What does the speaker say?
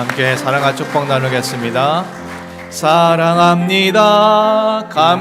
함께 사랑과 축복 나누겠습니다. 사랑합니다. 감